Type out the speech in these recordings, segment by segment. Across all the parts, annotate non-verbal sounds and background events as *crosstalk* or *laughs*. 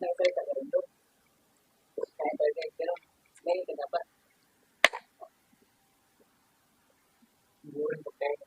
ng isa ka rin doon. Kaya tayo guys, pero may ka dapat. Burin ko kayo.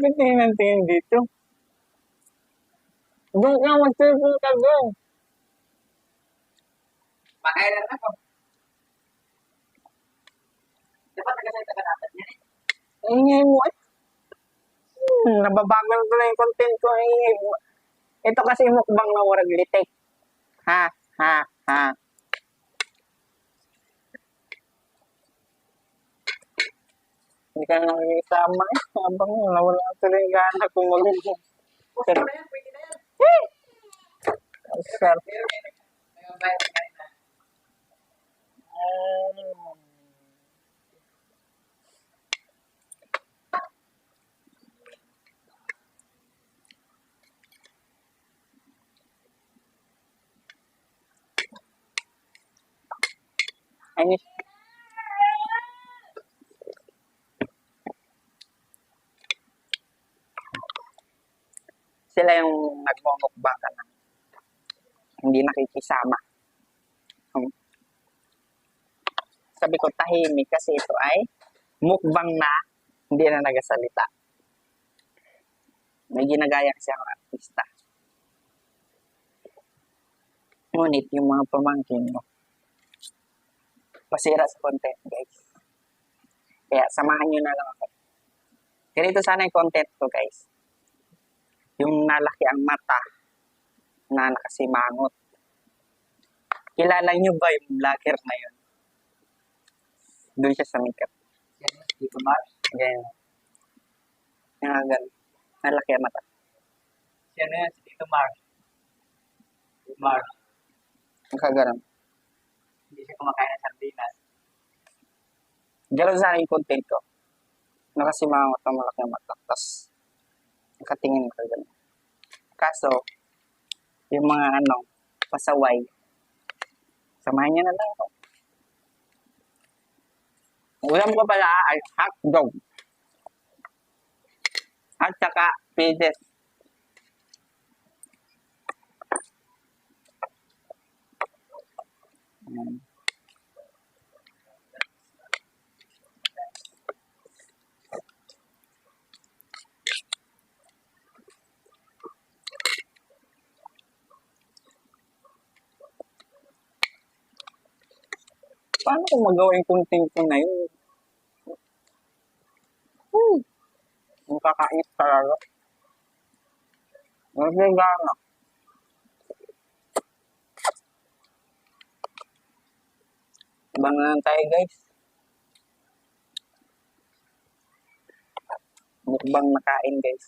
Bakit tingin dito? Doon ka, mag-cellphone ka doon. Pakailan ako. Dapat nagkasalita ka dapat niya. Ingay mo eh. Hmm, nababagal ko na yung content ko. Ingay mo. Ito kasi mukbang na warag litik. Ha, ha, ha. Hindi ka nang isama. Habang nawala tuloy yung gana kung mag Pwede na yan, sila yung nagmumukbang na hindi nakikisama. Hmm. Sabi ko tahimik kasi ito ay mukbang na hindi na nagasalita. May ginagaya kasi ang artista. Ngunit yung mga pamangkin mo, masira sa content, guys. Kaya samahan nyo na lang ako. Ganito sana yung content ko, guys. Yung nalaki ang mata na nakasimangot. Kilala nyo ba yung vlogger na yun? Doon siya sa makeup. Dito Mars. Ganyan. Nga ganun. Nalaki ang mata. Siya na yan, si Tito Mars. Mars. Nakaganon. Hindi siya kumakain ng sardinas. Ganun sana yung content ko. Nakasimangot ang malaki ang mata. Tapos, nakatingin ka ganun. Kaso, yung mga ano, pasaway, samahan niyo na lang ako. Ulam ko pala ay hot dog. At saka pieces. Ayan. Paano kung magawa yung content ko na yun? Hmm. Ang kakainis talaga. Ang gana. Ibang na lang tayo guys. Mukbang nakain guys.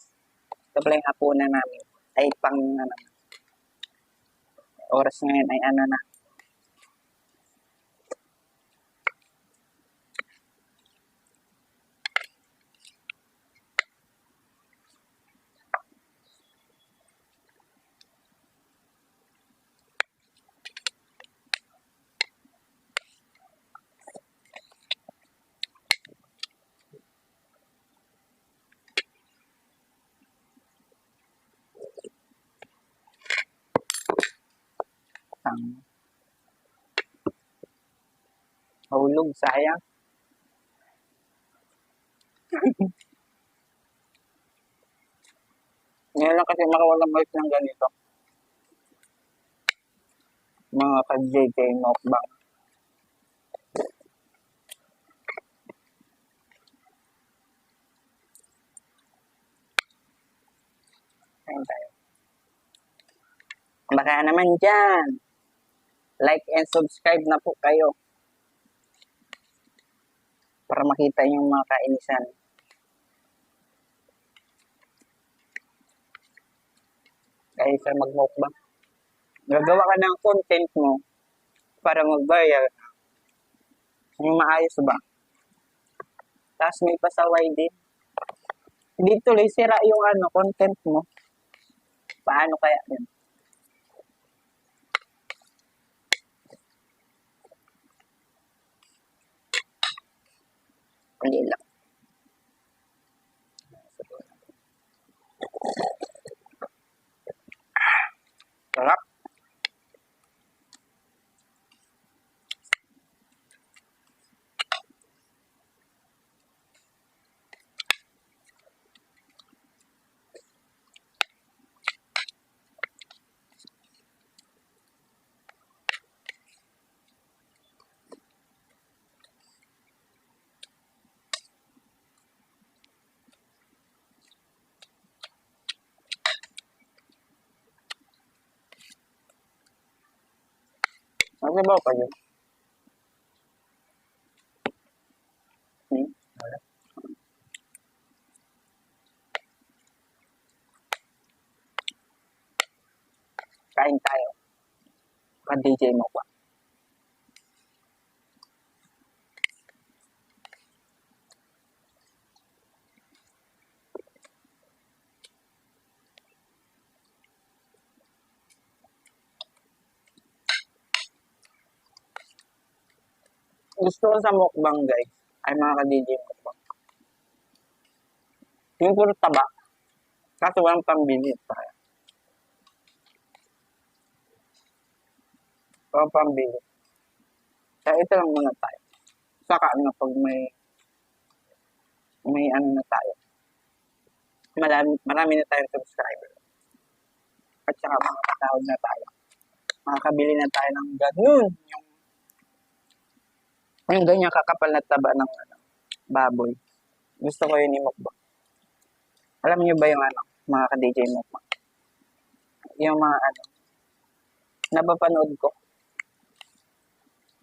Ito pala yung hapunan namin. Ay pang na naman. Oras ngayon ay ano na. Sayang. Mahulog, sayang. *laughs* Ngayon lang kasi makawalang balik ng ganito. Mga ka-JK mukbang. Ayan tayo. Baka naman dyan. Like and subscribe na po kayo. Para makita yung mga kainisan. Kahit sa mag-mukbang. Gagawa ka ng content mo para magbayar. Yung maayos ba? Tapos may pasaway din. Hindi tuloy sira yung ano, content mo. Paano kaya yun? Hindi lang. Sarap. Magsabaw pa yun. Hmm? Kain tayo. Ka-DJ mo pa. Gusto ko sa mukbang guys, ay mga ka-DJ mukbang. Yung puro taba. Kaso walang pambili. Kaya. Walang pambili. Kaya ito lang muna tayo. Saka na pag may may ano na tayo. Marami, marami na tayong subscriber. At saka mga katawad na tayo. Makakabili na tayo ng ganun. Yung yung ganyan kakapal na taba ng ano, baboy. Gusto ko yun imukbang. Alam niyo ba yung ano, mga ka-DJ mukbang? Yung mga ano, napapanood ko.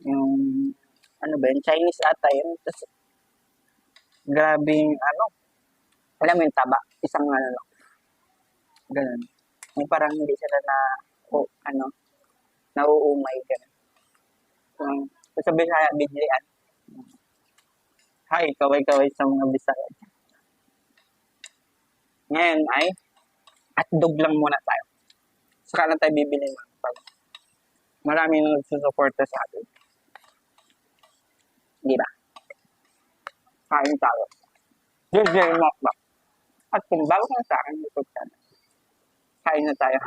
Yung, ano ba yun, Chinese ata yun. Tapos, grabe yung ano, alam mo yung taba, isang ano lang. Ganun. Yung parang hindi sila na, o, ano, nauumay, ganun. Um, sa Bisaya, biglian. Hi, kaway-kaway sa mga Bisaya. Ngayon ay, at dog lang muna tayo. Saka lang tayo bibili ng pag marami nang nagsusuporta sa atin. Di ba? Kain tayo. JJ Mokbang. At kung bago ka sa akin, YouTube channel, kain na tayo.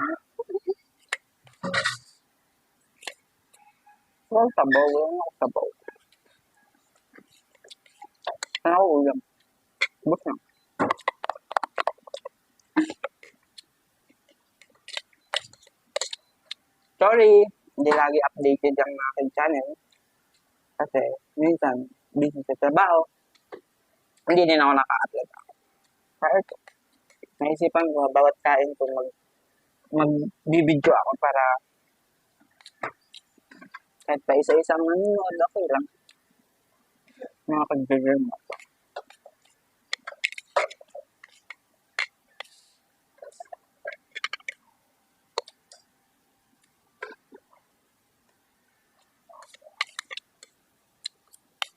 Well, sabaw. Wala ako sabaw. Saan ako ulam? Bus na. Sorry, hindi lagi updated ang aking channel. Kasi, minsan, busy sa trabaho. Hindi din ako naka-upload. Kaya ito, naisipan ko, bawat kain ko mag magbibidyo ako para kahit pa isa-isang nanonood, okay lang. Kag-viewer mo.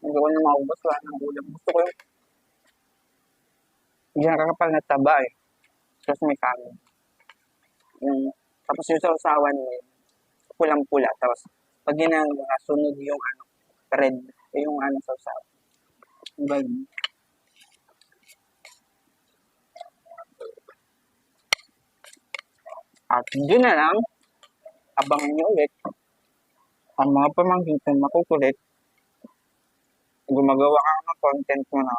Hindi ko na maubos. Wala ng ulam. Gusto ko yung hindi nakakapal na taba eh. Tapos may kanin. Yung, tapos yung sausawan niya, pulang-pula. Tapos pag ginagawa, sunod yung ano, red, yung ano sa usaw. Ba yun? At yun na lang, abangan nyo ulit ang mga pamangkin kong makukulit. Gumagawa ka ng content mo na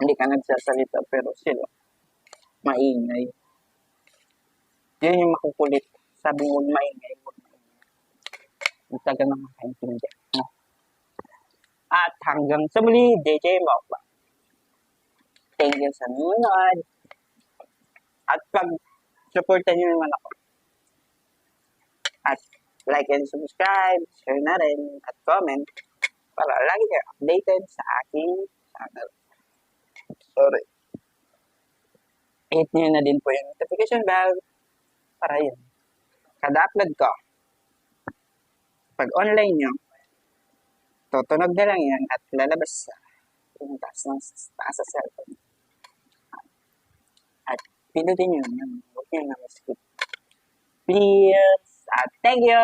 hindi ka nagsasalita pero sila maingay. Yun yung makukulit. Sabi mo, maingay. Yung taga na makaintindihan mo. At hanggang sa muli, DJ Mokba. Thank you sa nanonood. At pag supportan nyo naman ako. At like and subscribe, share na rin, at comment para lagi kayo updated sa aking channel. Sorry. Hit nyo na din po yung notification bell para yun. Kada upload ko, pag online nyo, tutunog na lang yan at lalabas sa yung taas ng taas sa cellphone. At pindutin nyo yun. Huwag nyo na skip. Please. At thank you.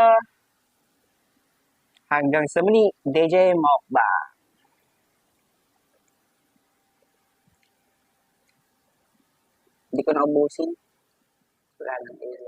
Hanggang sa muli, DJ Mokba. Hindi ko na ubusin. Wala nang ilan.